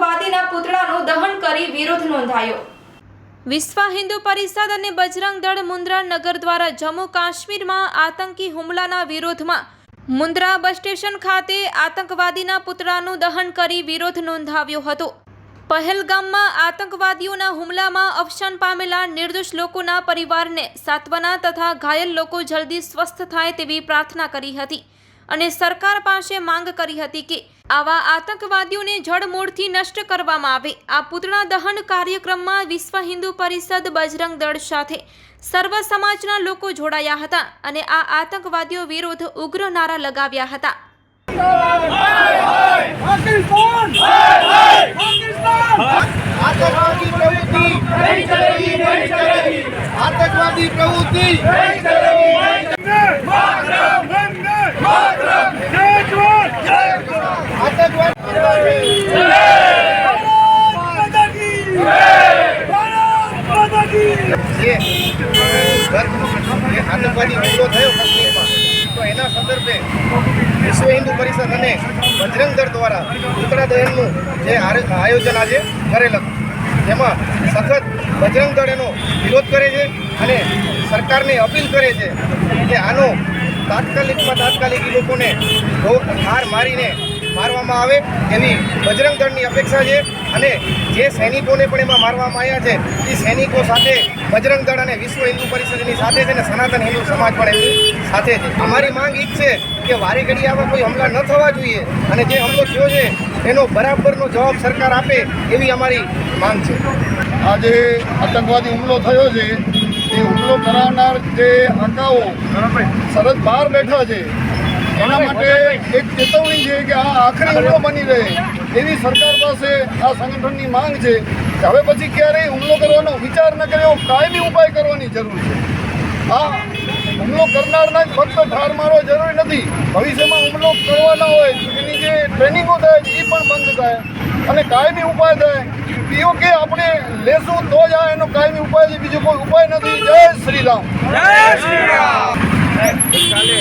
આતંકવાદીના પુતળાનું દહન કરી વિરોધ નોંધાયો. વિશ્વ હિન્દુ પરિષદ અને બજરંગ દળ મુન્દ્રા નગર દ્વારા જમ્મુ કાશ્મીરમાં આતંકી હુમલાના વિરોધમાં મુન્દ્રા બસ સ્ટેશન ખાતે આતંકવાદીના પુતળાનું દહન કરી વિરોધ નોંધાવ્યો હતો. પહેલગામમાં આતંકવાદીઓના હુમલામાં અવસાન પામેલા નિર્દોષ લોકોના પરિવારને સાંત્વના તથા ઘાયલ લોકો જલ્દી સ્વસ્થ થાય તેવી પ્રાર્થના કરી હતી અને સરકાર પાસે માંગ કરી હતી કે આવા આતંકવાદીઓને જડમૂળથી નષ્ટ કરવામાં આવે. આ પૂતળા દહન કાર્યક્રમમાં વિશ્વ હિન્દુ પરિષદ બજરંગ દળ સાથે સર્વ સમાજના લોકો જોડાયા હતા અને આ આતંકવાદીઓ વિરુદ્ધ ઉગ્ર નારા લગાવ્યા હતા. આતંકવાદી પ્રવૃત્તિ આતંકવાદી પ્રવૃત્તિ જે આતંકવાદી હુમલો થયો કાશ્મીરમાં તો એના સંદર્ભે વિશ્વ હિન્દુ પરિષદ અને બજરંગ દળ દ્વારા ઉત્તરા દહનનું જે આયોજન આજે કરેલ હતું જેમાં સખત બજરંગ દળ એનો વિરોધ કરે છે અને સરકારને અપીલ કરે છે કે આનો તાત્કાલિકમાં તાત્કાલિક લોકોને ઠાર મારીને મારવામાં આવે એવી બજરંગ દળની અપેક્ષા છે અને જે સૈનિકોને પણ એમાં મારવામાં આવ્યા છે એ સૈનિકો સાથે બજરંગ દળ અને વિશ્વ હિન્દુ પરિષદની સાથે છે અને સનાતન હિન્દુ સમાજ પણ એમની સાથે છે. અમારી માંગ એ જ છે કે વારે ઘડી આવા કોઈ હમલા ન થવા જોઈએ અને જે હમલો થયો છે એનો બરાબરનો જવાબ સરકાર આપે એવી અમારી માંગ છે. આજે આતંકવાદી હુમલો થયો છે એ હુમલો કરાવનાર જે આંકાઓ સરહદ બહાર બેઠા છે એના માટે એક ચેતવણી છે કે આ આખરી હુમલો બની રહે. એવી સરકાર પાસે આ સંગઠનની માંગ છે કે હવે પછી ક્યારેય હુમલો કરવાનો વિચાર ન કરે એવો કાયમી ઉપાય કરવાની જરૂર છે. આ હુમલો કરનારના જ ફક્ત ઠાર મારવા જરૂરી નથી. ભવિષ્યમાં હુમલો કરવાના હોય તો એની જે ટ્રેનિંગો થાય એ પણ બંધ થાય. અને કાયમી ઉપાય થાય. પીઓ કે આપણે લેશું તો જ આ એનો કાયમી ઉપાય છે બીજો કોઈ ઉપાય નથી. જય શ્રી રામ. ગઈકાલે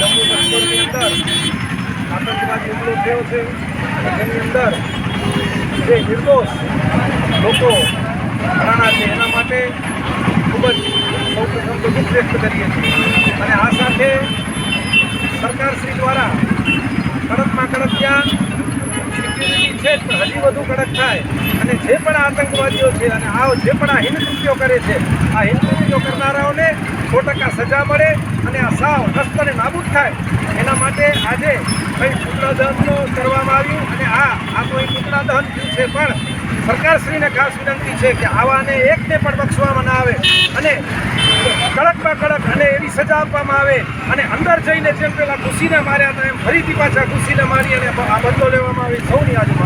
જમ્મુ કાશ્મીરની અંદર આતંકવાદી હુમલો થયો છે અને અંદર જે નિર્દોષ લોકો ઘરાણા છે. એના માટે ખૂબ જ સૌ પ્રથમ તો દુઃખ કરીએ છીએ અને આ સાથે સરકારશ્રી દ્વારા કડકમાં કડક ત્યાં સિક્યુરિટી છે હજી વધુ કડક થાય. અને જે પણ આતંકવાદીઓ છે અને આ જે પણ આ હિનકૃત્યો કરે છે, આ હિનકૃત્યો કરનારાઓને સો ટકા સજા મળે અને આ સાવ અને નાબૂદ થાય. એના માટે આજે કંઈ પુતળા દહન કરવામાં આવ્યું અને આ આ તો એક પુતળા દહન થયું છે, પણ સરકારશ્રીને ખાસ વિનંતી છે કે આવાને એકને પણ બક્ષવામાં ના આવે અને કડકમાં કડક અને એવી સજા આપવામાં આવે અને અંદર જઈને જેમ પેલા ઘૂસીને માર્યા હતા, એમ ફરીથી પાછા ખુશીને મારી અને આ બદલો લેવામાં આવે, સૌની આજે